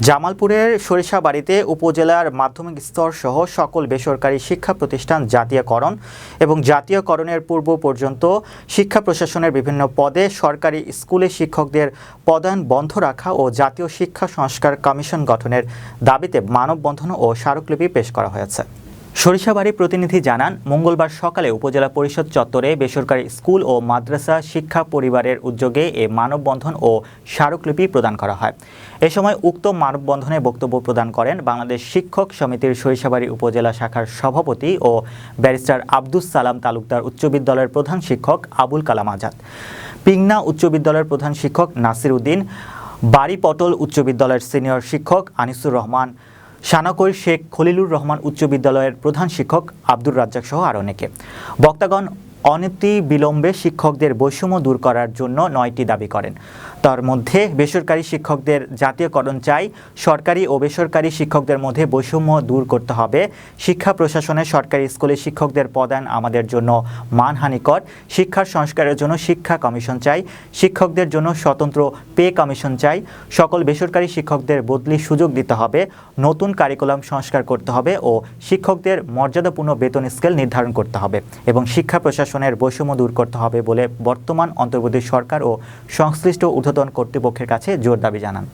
জামালপুরের সরিষাবাড়িতে উপজেলার মাধ্যমিক স্তর সহ সকল বেসরকারি শিক্ষা প্রতিষ্ঠান জাতীয়করণ এবং জাতীয়করণের পূর্ব পর্যন্ত শিক্ষা প্রশাসনের বিভিন্ন পদে সরকারি স্কুলে শিক্ষকদের পদায়ন বন্ধ রাখা ও জাতীয় শিক্ষা সংস্কার কমিশন গঠনের দাবিতে মানববন্ধন ও স্মারকলিপি পেশ করা হয়েছে। সরিষাবাড়ি প্রতিনিধি জানান, মঙ্গলবার সকালে উপজেলা পরিষদ চত্বরে বেসরকারি স্কুল ও মাদ্রাসা শিক্ষা পরিবারের উদ্যোগে এ মানববন্ধন ও স্মারকলিপি প্রদান করা হয়। এ সময় উক্ত মানববন্ধনে বক্তব্য প্রদান করেন বাংলাদেশ শিক্ষক সমিতির সরিষাবাড়ি উপজেলা শাখার সভাপতি ও ব্যারিস্টার আব্দুস সালাম তালুকদার উচ্চ বিদ্যালয়ের প্রধান শিক্ষক আবুল কালাম আজাদ। পিংনা উচ্চ বিদ্যালয়ের প্রধান শিক্ষক নাসির উদ্দিন, বাড়িপটল উচ্চ বিদ্যালয়ের সিনিয়র শিক্ষক আনিসুর রহমান সানাকৈর শেখ খলিলুর রহমান উচ্চ বিদ্যালয়ের প্রধান শিক্ষক আব্দুর রাজ্জাক সহ আর অনেকে। বক্তাগণ অনতি বিলম্বে শিক্ষকদের বৈষম্য দূর করার জন্য নয়টি দাবি করেন। তার মধ্যে বেসরকারি শিক্ষকদের জাতীয়করণ চাই, সরকারি ও বেসরকারি শিক্ষকদের মধ্যে বৈষম্য দূর করতে হবে, শিক্ষা প্রশাসনে সরকারি স্কুলে শিক্ষকদের পদায়ন আমাদের জন্য মানহানিকর, শিক্ষার সংস্কারের জন্য শিক্ষা কমিশন চাই, শিক্ষকদের জন্য স্বতন্ত্র পে কমিশন চাই, সকল বেসরকারি শিক্ষকদের বদলি সুযোগ দিতে হবে, নতুন কারিকুলাম সংস্কার করতে হবে ও শিক্ষকদের মর্যাদাপূর্ণ বেতন স্কেল নির্ধারণ করতে হবে এবং শিক্ষা প্রশাসনের বৈষম্য দূর করতে হবে বলে বর্তমান অন্তর্বর্তী সরকার ও সংশ্লিষ্ট ঊর্ধ্বতন কর্তৃপক্ষের কাছে জোর দাবি জানান।